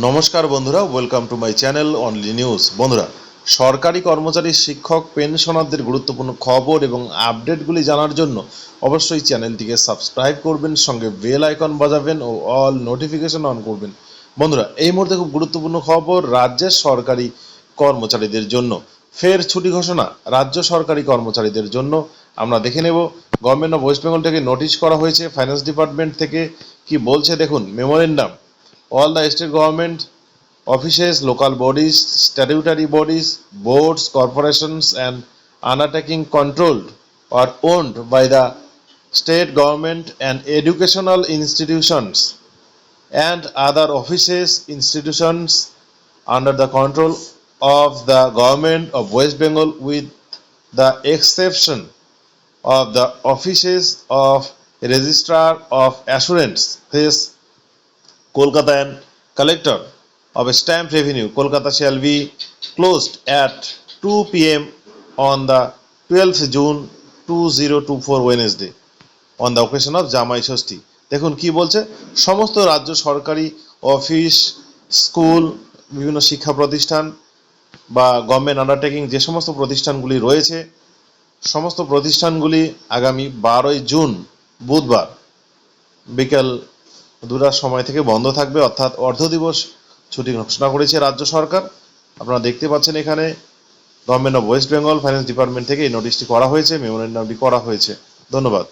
নমস্কার বন্ধুরা welcome to my channel only news বন্ধুরা, সরকারি কর্মচারী, শিক্ষক, পেনশনারদের গুরুত্বপূর্ণ খবর এবং আপডেটগুলি জানার জন্য অবশ্যই চ্যানেলটিকে সাবস্ক্রাইব করবেন, সঙ্গে বেল আইকন বাজাবেন ও অল নোটিফিকেশন অন করবেন। বন্ধুরা, এই মুহূর্তে খুব গুরুত্বপূর্ণ খবর, রাজ্যের সরকারি কর্মচারীদের জন্য। ফের ছুটি ঘোষণা, রাজ্য সরকারি কর্মচারীদের জন্য। আমরা দেখে নেব গভর্নমেন্ট অফ ওয়েস্ট বেঙ্গল থেকে নোটিশ করা হয়েছে ফাইন্যান্স ডিপার্টমেন্ট থেকে। কি বলছে দেখুন memorandum all the state government offices, local bodies, statutory bodies, boards, corporations, and undertaking controlled or owned by the state government and educational institutions and other offices, institutions under the control of the government of West Bengal with the exception of the offices of registrar of assurance this Kolkata and collector of stamp revenue Kolkata shall be closed at two P M on the twelve June two zero two four Wednesday on the occasion of Jamai Shashthi. দেখুন কি বলছে? সমস্ত রাজ্য সরকারি office school বিভিন্ন শিক্ষা প্রতিষ্ঠান বা গভর্নমেন্ট আন্ডারটেকিং যে সমস্ত প্রতিষ্ঠানগুলি রয়েছে, সমস্ত প্রতিষ্ঠানগুলি আগামী বারোই জুন বুধবার বিকাল দুটার সময় থেকে বন্ধ থাকবে, অর্থাৎ অর্ধ দিবস ছুটি ঘোষণা করেছে রাজ্য সরকার। আপনারা দেখতে পাচ্ছেন এখানে government of West Bengal finance department থেকে এই নোটিশটি করা হয়েছে, মেমোরেন্ডামটি করা হয়েছে। ধন্যবাদ।